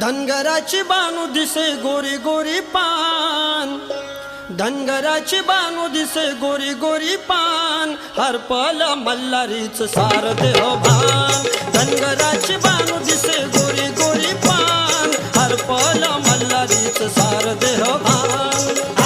धनगराची बानू दिसे गोरी गोरी पान. धनगराची बानू दिसे गोरी गोरी पान. हरपल मल्लारीच सार देह भान. धनगराची बानू दिसे गोरी गोरी पान. हरपल मल्लारीच सार देह भान.